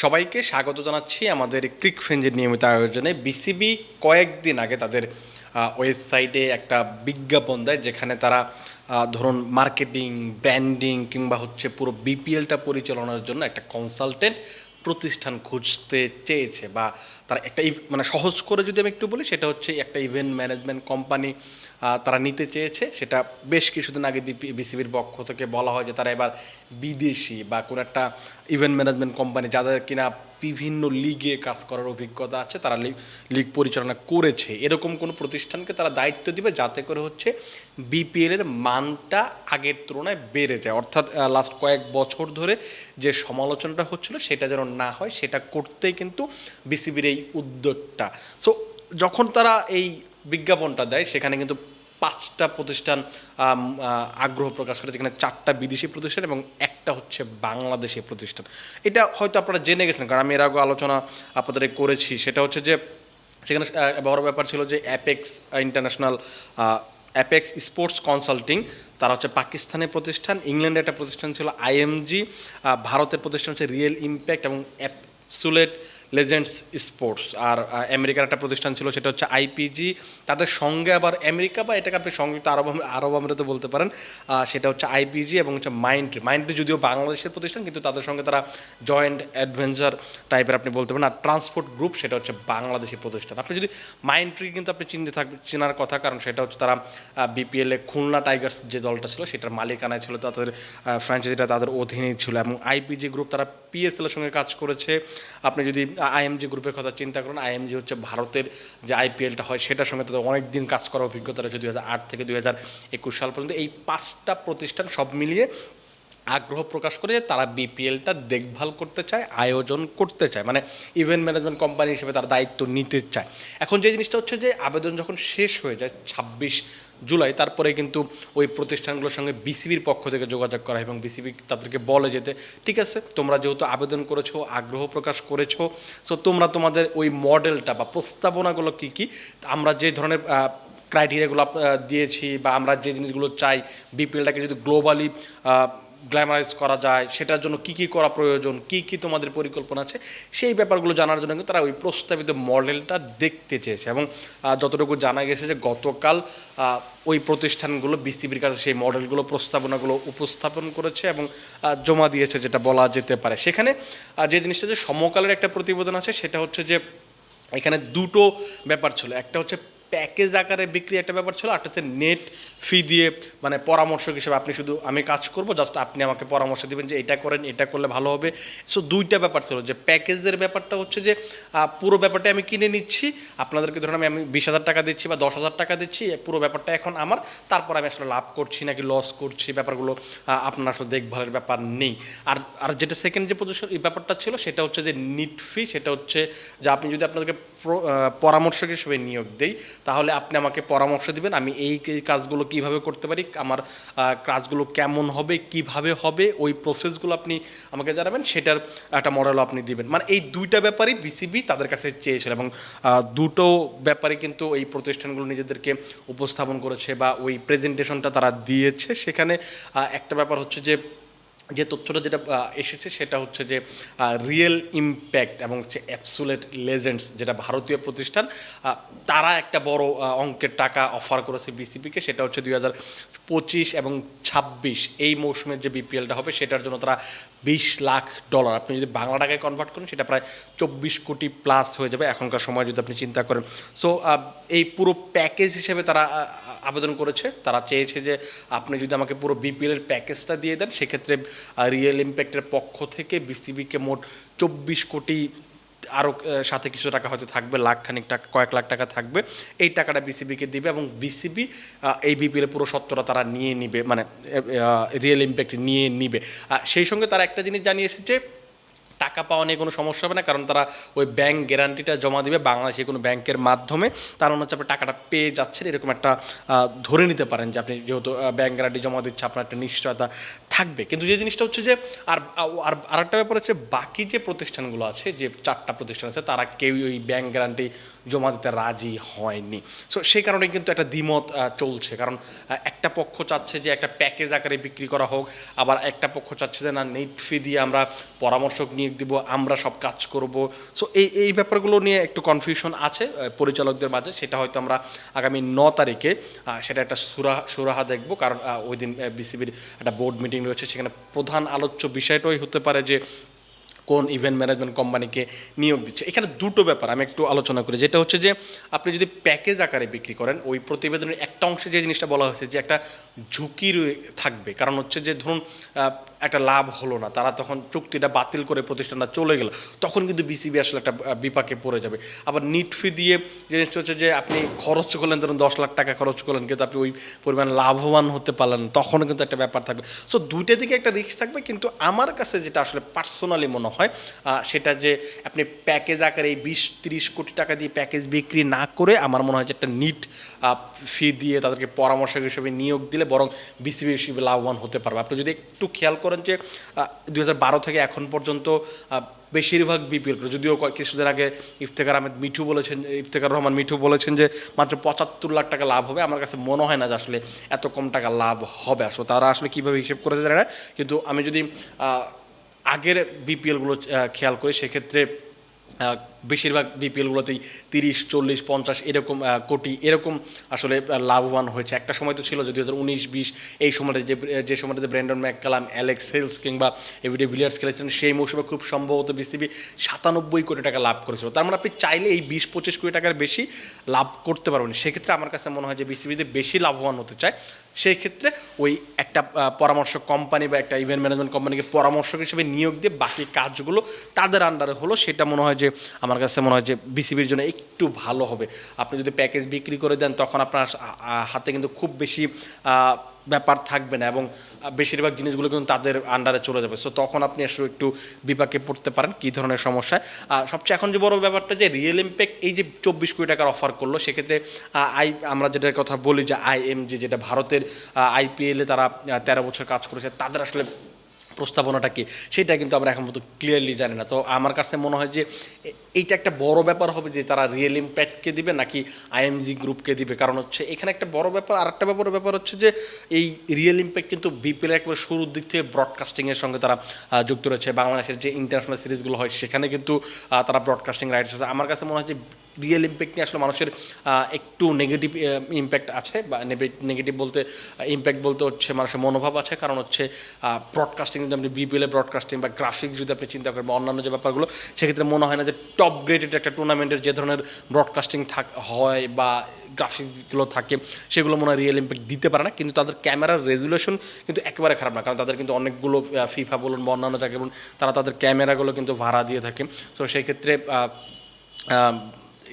সবাইকে স্বাগত জানাচ্ছি আমাদের ক্রিক ফ্রেঞ্জের নিয়মিত আয়োজনে। বিসিবি কয়েকদিন আগে তাদের ওয়েবসাইটে একটা বিজ্ঞাপন দেয়, যেখানে তারা ধরুন মার্কেটিং, ব্র্যান্ডিং কিংবা হচ্ছে পুরো বিপিএলটা পরিচালনার জন্য একটা কনসালটেন্ট প্রতিষ্ঠান খুঁজতে চেয়েছে বা তারা একটা মানে সহজ করে যদি আমি একটু বলি, সেটা হচ্ছে একটা ইভেন্ট ম্যানেজমেন্ট কোম্পানি তারা নিতে চেয়েছে। সেটা বেশ কিছুদিন আগে বিসিবির পক্ষ থেকে বলা হয় যে তারা এবার বিদেশি বা কোনো একটা ইভেন্ট ম্যানেজমেন্ট কোম্পানি যাদের কিনা বিভিন্ন লিগে কাজ করার অভিজ্ঞতা আছে, তারা লিগ পরিচালনা করেছে। এরকম কোনো প্রতিষ্ঠানকে তারা দায়িত্ব দিবে, যাতে করে হচ্ছে বিপিএল এর মানটা আগের তুলনায় বেড়ে যায়। অর্থাৎ লাস্ট কয়েক বছর ধরে যে সমালোচনাটা হচ্ছিল, সেটা যেন না হয়, সেটা করতেই কিন্তু বিসিবির এই উদ্যোগটা। সো যখন তারা এই বিজ্ঞাপনটা দেয়, সেখানে কিন্তু পাঁচটা প্রতিষ্ঠান আগ্রহ প্রকাশ করে। যেখানে চারটা বিদেশি প্রতিষ্ঠান এবং একটা হচ্ছে বাংলাদেশি প্রতিষ্ঠান। এটা হয়তো আপনারা জেনে গেছেন, কারণ আমি এর আগে আলোচনা আপনাদের করেছি। সেটা হচ্ছে যে, সেখানে বড় ব্যাপার ছিল যে Apex international Apex sports consulting তারা হচ্ছে পাকিস্তানের প্রতিষ্ঠান, ইংল্যান্ডের একটা প্রতিষ্ঠান ছিল আইএমজি ভারতের প্রতিষ্ঠান হচ্ছে রিয়েল ইম্প্যাক্ট এবং অ্যাপসুলেট লেজেন্ডস স্পোর্টস আর আমেরিকার একটা প্রতিষ্ঠান ছিল, সেটা হচ্ছে আইপিজি তাদের সঙ্গে আবার আমেরিকা বা এটাকে আপনি সংযুক্ত আরব আরব আমিরাতে বলতে পারেন সেটা হচ্ছে আইপিজি এবং হচ্ছে মাইন্ড্রি মাইন্ড্রি যদিও বাংলাদেশের প্রতিষ্ঠান, কিন্তু তাদের সঙ্গে তারা জয়েন্ট অ্যাডভেঞ্চার টাইপের আপনি বলতে পারেন। আর ট্রান্সপোর্ট গ্রুপ সেটা হচ্ছে বাংলাদেশি প্রতিষ্ঠান। আপনি যদি মাইন্ড্রি কিন্তু আপনি চিনতে থাকবে চেনার কথা, কারণ সেটা হচ্ছে তারা বিপিএলে খুলনা টাইগার্স যে দলটা ছিল, সেটার মালিকানায় ছিল তাদের ফ্র্যাঞ্চাইজিটা তাদের অধীনেই ছিল। এবং আইপিজি গ্রুপ তারা পিএসএল এর সঙ্গে কাজ করেছে। আপনি যদি আইএমজি গ্রুপের কথা চিন্তা করুন। আইএমজি হচ্ছে ভারতের যে আইপিএলটা হয় সেটার সঙ্গে তাদের অনেক দিন কাজ করার অভিজ্ঞতা রয়েছে দুই হাজার আট থেকে দুই হাজার একুশ সাল পর্যন্ত। এই পাঁচটা প্রতিষ্ঠান সব মিলিয়ে আগ্রহ প্রকাশ করে তারা বিপিএলটা দেখভাল করতে চায়, আয়োজন করতে চায় মানে ইভেন্ট ম্যানেজমেন্ট কোম্পানি হিসেবে তারা দায়িত্ব নিতে চায়। এখন যে জিনিসটা হচ্ছে যে আবেদন যখন শেষ হয়ে যায় ছাব্বিশ জুলাই, তারপরে কিন্তু ওই প্রতিষ্ঠানগুলোর সঙ্গে বিসিবির পক্ষ থেকে যোগাযোগ করা এবং বিসিবি তাদেরকে বলে যেতে, ঠিক আছে, তোমরা যেহেতু আবেদন করেছ, আগ্রহ প্রকাশ করেছ সো তোমরা তোমাদের ওই মডেলটা বা প্রস্তাবনাগুলো কী কী, আমরা যে ধরনের ক্রাইটেরিয়াগুলো দিয়েছি বা আমরা যে জিনিসগুলো চাই, বিপিএলটাকে যদি গ্লোবালি গ্ল্যামারাইজ করা যায়, সেটার জন্য কি কি করা প্রয়োজন, কি কি তোমাদের পরিকল্পনা আছে, সেই ব্যাপারগুলো জানার জন্য কিন্তু তারা ওই প্রস্তাবিত মডেলটা দেখতে চেয়েছে। এবং যতটুকু জানা গেছে যে গতকাল ওই প্রতিষ্ঠানগুলো বিসিবির কাছে সেই মডেলগুলো, প্রস্তাবনাগুলো উপস্থাপন করেছে এবং জমা দিয়েছে, যেটা বলা যেতে পারে। সেখানে যে জিনিসটা যে সমকালের একটা প্রতিবেদন আছে, সেটা হচ্ছে যে, এখানে দুটো ব্যাপার ছিল। একটা হচ্ছে প্যাকেজ আকারে বিক্রি একটা ব্যাপার ছিল একটা হচ্ছে নেট ফি দিয়ে মানে পরামর্শক হিসেবে আপনি শুধু আমি কাজ করব জাস্ট আপনি আমাকে পরামর্শ দেবেন যে এটা করেন, এটা করলে ভালো হবে। সো দুইটা ব্যাপার ছিল, যে প্যাকেজের ব্যাপারটা হচ্ছে যে পুরো ব্যাপারটা আমি কিনে নিচ্ছি, আপনাদেরকে ধরুন আমি আমি বিশ হাজার টাকা দিচ্ছি বা দশ হাজার টাকা দিচ্ছি পুরো ব্যাপারটা এখন আমার, তারপর আমি আসলে লাভ করছি নাকি লস করছি, ব্যাপারগুলো আপনার আসলে দেখভালের ব্যাপার নেই। আর আর যেটা সেকেন্ড যে পজিশন এই ব্যাপারটা ছিল, সেটা হচ্ছে যে নিট ফি সেটা হচ্ছে যে আপনি যদি আপনাদেরকে প্র- পরামর্শক হিসেবে নিয়োগ দেই তাহলে আপনি আমাকে পরামর্শ দিবেন, আমি এই কাজগুলো কীভাবে করতে পারি, আমার কাজগুলো কেমন হবে, কীভাবে হবে, ওই প্রসেসগুলো আপনি আমাকে জানাবেন, সেটার একটা মডেলও আপনি দিবেন। মানে এই দুইটা ব্যাপারই বিসিবি তাদের কাছে চেয়েছিল এবং দুটো ব্যাপারে কিন্তু এই প্রতিষ্ঠানগুলো নিজেদেরকে উপস্থাপন করেছে বা ওই প্রেজেন্টেশনটা তারা দিয়েছে। সেখানে একটা ব্যাপার হচ্ছে যে যে তথ্যটা যেটা এসেছে সেটা হচ্ছে যে রিয়েল ইম্প্যাক্ট এবং হচ্ছে অ্যাপসুলেট লেজেন্ডস যেটা ভারতীয় প্রতিষ্ঠান তারা একটা বড় অঙ্কের টাকা অফার করেছে বিসিপিকে সেটা হচ্ছে দুই হাজার পঁচিশ এবং ছাব্বিশ। এই মৌসুমের যে বিপিএলটা হবে সেটার জন্য তারা বিশ লাখ ডলার আপনি যদি বাংলা টাকায় কনভার্ট করেন, সেটা প্রায় চব্বিশ কোটি প্লাস হয়ে যাবে এখনকার সময় যদি আপনি চিন্তা করেন। সো এই পুরো প্যাকেজ হিসেবে তারা আবেদন করেছে, তারা চেয়েছে যে আপনি যদি আমাকে পুরো বিপিএল এর প্যাকেজটা দিয়ে দেন, সেক্ষেত্রে রিয়েল ইম্প্যাক্টের পক্ষ থেকে বিসিবিকে মোট চব্বিশ কোটি আরও সাথে কিছু টাকা হয়তো থাকবে, লাখ খানিক টাকা, কয়েক লাখ টাকা থাকবে। এই টাকাটা বিসিবিকে দিবে এবং বিসিবি এই বিপিএল পুরো সত্তরা তারা নিয়ে নিবে মানে রিয়েল ইম্প্যাক্ট নিয়ে নিবে। সেই সঙ্গে তারা একটা জিনিস জানিয়েছে যে টাকা পাওয়া নিয়ে কোনো সমস্যা হবে না, কারণ তারা ওই ব্যাংক গ্যারান্টিটা জমা দিবে, বাংলাদেশে কোনো ব্যাংকের মাধ্যমে। তার মনে হচ্ছে আপনি টাকাটা পেয়ে যাচ্ছেন, এরকম একটা ধরে নিতে পারেন যে আপনি যেহেতু ব্যাংক গ্যারান্টি জমা দিচ্ছে, আপনার একটা নিশ্চয়তা থাকবে। কিন্তু যে জিনিসটা হচ্ছে যে, আর আর আরেকটা ব্যাপার হচ্ছে বাকি যে প্রতিষ্ঠানগুলো আছে, যে চারটা প্রতিষ্ঠান আছে, তারা কেউই ওই ব্যাংক গ্যারান্টি জমা দিতে রাজি হয়নি। সো সেই কারণে কিন্তু একটা দ্বিমত চলছে। কারণ একটা পক্ষ চাচ্ছে যে একটা প্যাকেজ আকারে বিক্রি করা হোক, আবার একটা পক্ষ চাচ্ছে যে না নেট ফি দিয়ে আমরা পরামর্শক নিয়োগ দিব, আমরা সব কাজ করব। সো এই এই ব্যাপারগুলো নিয়ে একটু কনফিউশন আছে পরিচালকদের মাঝে। সেটা হয়তো আমরা আগামী ন তারিখে সেটা একটা সুরা সুরাহা দেখব। কারণ ওই দিন বিসিবির একটা বোর্ড মিটিং রয়েছে সেখানে প্রধান আলোচ্য বিষয়টাই হতে পারে যে কোন ইভেন্ট ম্যানেজমেন্ট কোম্পানিকে নিয়োগ দিচ্ছে। এখানে দুটো ব্যাপার আমি একটু আলোচনা করি। যেটা হচ্ছে যে, আপনি যদি প্যাকেজ আকারে বিক্রি করেন, ওই প্রতিবেদনের একটা অংশে যে জিনিসটা বলা হয়েছে যে একটা ঝুঁকি থাকবে। কারণ হচ্ছে যে ধরুন একটা লাভ হলো না। তারা তখন চুক্তিটা বাতিল করে প্রতিষ্ঠানটা চলে গেল। তখন কিন্তু বিসিবি আসলে একটা বিপাকে পড়ে যাবে। আবার নিট ফি দিয়ে জিনিসটা হচ্ছে যে আপনি খরচ করলেন ধরুন দশ লাখ টাকা খরচ করলেন কিন্তু আপনি ওই পরিমাণ লাভবান হতে পারলেন না, তখনও কিন্তু একটা ব্যাপার থাকবে। সো দুইটা দিকে একটা রিস্ক থাকবে কিন্তু আমার কাছে যেটা আসলে পার্সোনালি মনে হয় সেটা যে আপনি প্যাকেজ আকারে এই বিশ তিরিশ কোটি টাকা দিয়ে প্যাকেজ বিক্রি না করে আমার মনে হয় যে একটা নিট ফি দিয়ে তাদেরকে পরামর্শক হিসেবে নিয়োগ দিলে বরং বিসিবি হিসেবে লাভবান হতে পারবে। আপনি যদি একটু খেয়াল করেন যে দুই থেকে এখন পর্যন্ত বেশিরভাগ বিপিএল যদিও কিছুদিন আগে ইফতেখার আহমেদ মিঠু বলেছেন, ইফতেখার রহমান মিঠু বলেছেন যে, মাত্র পঁচাত্তর লাখ টাকা লাভ হবে। আমার কাছে মনে হয় না যে আসলে এত কম টাকা লাভ হবে। আসলে তারা আসলে কীভাবে হিসেব করে জানে না। কিন্তু আমি যদি আগের বিপিএলগুলো খেয়াল করি, সেক্ষেত্রে বেশিরভাগ বিপিএলগুলোতেই তিরিশ, চল্লিশ, পঞ্চাশ এরকম কোটি এরকম আসলে লাভবান হয়েছে। একটা সময় তো ছিল যে দুই হাজার উনিশ, বিশ, এই সময়টা যে যে সময়টাতে ব্র্যান্ডন ম্যাককালাম অ্যালেক্স হেলস কিংবা এভিডে বিলিয়ার্স খেলেছিলেন, সেই মৌসুমে খুব সম্ভবত বিসিবি সাতানব্বই কোটি টাকা লাভ করেছিল। তার মানে আপনি চাইলে এই বিশ, পঁচিশ কোটি টাকার বেশি লাভ করতে পারবেন। সেক্ষেত্রে আমার কাছে মনে হয় যে বিসিবিতে বেশি লাভবান হতে চায়। সেই ক্ষেত্রে ওই একটা পরামর্শ কোম্পানি বা একটা ইভেন্ট ম্যানেজমেন্ট কোম্পানিকে পরামর্শক হিসেবে নিয়োগ দিয়ে বাকি কাজগুলো তাদের আন্ডারে হলো। সেটা মনে হয় যে আমার কাছে মনে হয় যে বিসিবির জন্য একটু ভালো হবে। আপনি যদি প্যাকেজ বিক্রি করে দেন, তখন আপনার হাতে কিন্তু খুব বেশি ব্যাপার থাকবে না এবং বেশিরভাগ জিনিসগুলো কিন্তু তাদের আন্ডারে চলে যাবে। সো তখন আপনি আসলে একটু বিপাকে পড়তে পারেন, কী ধরনের সমস্যায় সবচেয়ে এখন যে বড় ব্যাপারটা যে রিয়েল ইম্প্যাক্ট এই যে চব্বিশ কোটি টাকার অফার করল, সেক্ষেত্রে আই, আমরা যেটার কথা বলি যে আইএমজি যেটা ভারতের আইপিএলে তারা তেরো বছর কাজ করেছে, তাদের আসলে প্রস্তাবনাটা কি? সেটা কিন্তু আমরা এখন মতো ক্লিয়ারলি জানি না। তো আমার কাছে মনে হয় যে এইটা একটা বড় ব্যাপার হবে যে তারা রিয়েল ইম্প্যাক্টকে দিবে নাকি আইএমজি গ্রুপকে দিবে? কারণ হচ্ছে এখানে একটা বড় ব্যাপার আর একটা ব্যাপার ব্যাপার হচ্ছে যে, এই রিয়েল ইম্প্যাক্ট কিন্তু বিপিএল একেবারে শুরুর দিক থেকে ব্রডকাস্টিংয়ের সঙ্গে তারা যুক্ত রয়েছে। বাংলাদেশের যে ইন্টারন্যাশনাল সিরিজগুলো হয়, সেখানে কিন্তু তারা ব্রডকাস্টিং রাইটস আছে। আমার কাছে মনে হয় যে রিয়েল ইম্প্যাক্ট নিয়ে আসলে মানুষের একটু নেগেটিভ ইম্প্যাক্ট আছে বা নেগেটিভ বলতে ইম্প্যাক্ট বলতে হচ্ছে মানুষের মনোভাব আছে। কারণ হচ্ছে ব্রডকাস্টিং যদি আপনি বিপিএলে ব্রডকাস্টিং বা গ্রাফিক্স যদি আপনি চিন্তা করেন বা অন্যান্য যে ব্যাপারগুলো, সেক্ষেত্রে মনে হয় না যে টপ গ্রেডেড একটা টুর্নামেন্টের যে ধরনের ব্রডকাস্টিং থাক, হয় বা গ্রাফিক্সগুলো থাকে, সেগুলো মনে হয় রিয়েল ইম্প্যাক্ট দিতে পারে না। কিন্তু তাদের ক্যামেরার রেজুলেশন কিন্তু একেবারে খারাপ না। কারণ তাদের কিন্তু অনেকগুলো ফিফা বলুন বা অন্যান্য জায়গায় বলুন, তারা তাদের ক্যামেরাগুলো কিন্তু ভাড়া দিয়ে থাকে। তো সেই ক্ষেত্রে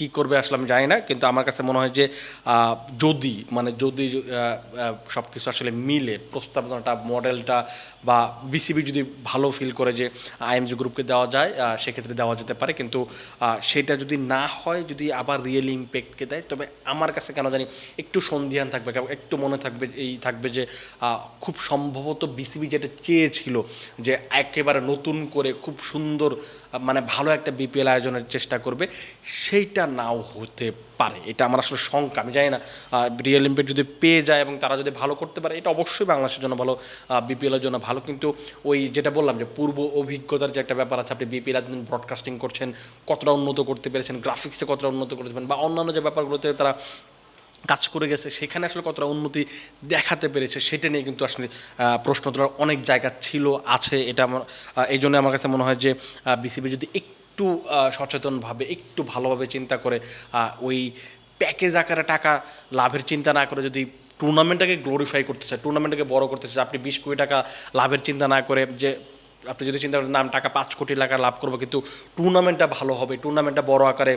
কি করবে আসলে আমি জানি না, কিন্তু আমার কাছে মনে হয় যে যদি মানে যদি সব কিছু আসলে মিলে, প্রস্তাবনাটা, মডেলটা বা বিসিবি যদি ভালো ফিল করে যে আইএমজি গ্রুপকে দেওয়া যায় সেক্ষেত্রে দেওয়া যেতে পারে, কিন্তু সেটা যদি না হয়, যদি আবার রিয়েল ইম্প্যাক্টকে দেয়, তবে আমার কাছে কেন জানি একটু সন্ধিহান থাকবে একটু মনে থাকবে, এই থাকবে যে খুব সম্ভবত বিসিবি যেটা চেয়েছিল যে, একেবারে নতুন করে খুব সুন্দর মানে ভালো একটা বিপিএল আয়োজনের চেষ্টা করবে, সেইটা নাও হতে পারে। এটা আমার আসলে শঙ্কা। আমি জানি না রিয়েল ইম্প্যাক্ট যদি পেয়ে যায় এবং তারা যদি ভালো করতে পারে, এটা অবশ্যই বাংলাদেশের জন্য ভালো বিপিএলের জন্য ভালো। কিন্তু ওই যেটা বললাম যে, পূর্ব অভিজ্ঞতার যে একটা ব্যাপার আছে, আপনি বিপিএল একদিন ব্রডকাস্টিং করছেন, কতটা উন্নত করতে পেরেছেন গ্রাফিক্সে কতটা উন্নত করতে পারেন বা অন্যান্য যে ব্যাপারগুলোতে তারা কাজ করে গেছে, সেখানে আসলে কতটা উন্নতি দেখাতে পেরেছে, সেটা নিয়ে কিন্তু আসলে প্রশ্ন তোলার অনেক জায়গা ছিল, আছে। এটা আমার এই জন্য আমার কাছে মনে হয় যে বিসিবি যদি একটু আহ, সচেতনভাবে একটু ভালোভাবে চিন্তা করে ওই প্যাকেজ আকারে টাকা লাভের চিন্তা না করে যদি টুর্নামেন্টটাকে গ্লোরিফাই করতে চায় টুর্নামেন্টটাকে বড় করতে চায় আপনি বিশ কোটি টাকা লাভের চিন্তা না করে যে আপনি যদি চিন্তা করেন নাম টাকা পাঁচ কোটি টাকা লাভ করব কিন্তু টুর্নামেন্টটা ভালো হবে টুর্নামেন্টটা বড় আকারে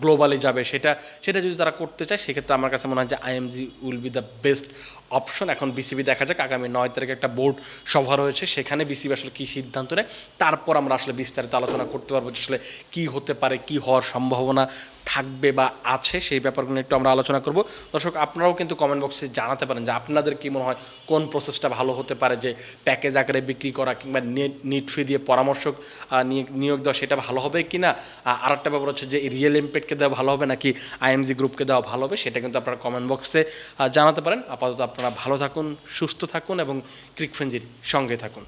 গ্লোবালি যাবে সেটা সেটা যদি তারা করতে চায় সেক্ষেত্রে আমার কাছে মনে হয় যে IMG will be the best option এখন বিসিবি দেখা যাক আগামী নয় তারিখে একটা বোর্ড সভা রয়েছে সেখানে বিসিবি আসলে কী সিদ্ধান্ত নেয় তারপর আমরা আসলে বিস্তারিত আলোচনা করতে পারব যে আসলে কী হতে পারে কী হওয়ার সম্ভাবনা থাকবে বা আছে সেই ব্যাপারগুলো একটু আমরা আলোচনা করব। দর্শক আপনারাও কিন্তু কমেন্ট বক্সে জানাতে পারেন যে আপনাদের কি মনে হয় কোন প্রসেসটা ভালো হতে পারে যে প্যাকেজ আকারে বিক্রি করা কিংবা নেট নিট ফি দিয়ে পরামর্শক আহ, নিয়োগ দেওয়া সেটা ভালো হবে কি না আর একটা ব্যাপার হচ্ছে যে রিয়েল ইম্প্যাক্টকে দেওয়া ভালো হবে নাকি আইএমজি গ্রুপকে দেওয়া ভালো হবে সেটা কিন্তু আপনারা কমেন্ট বক্সে জানাতে পারেন। আপাতত আপনারা ভালো থাকুন সুস্থ থাকুন এবং ক্রিকফেঞ্জির সঙ্গে থাকুন।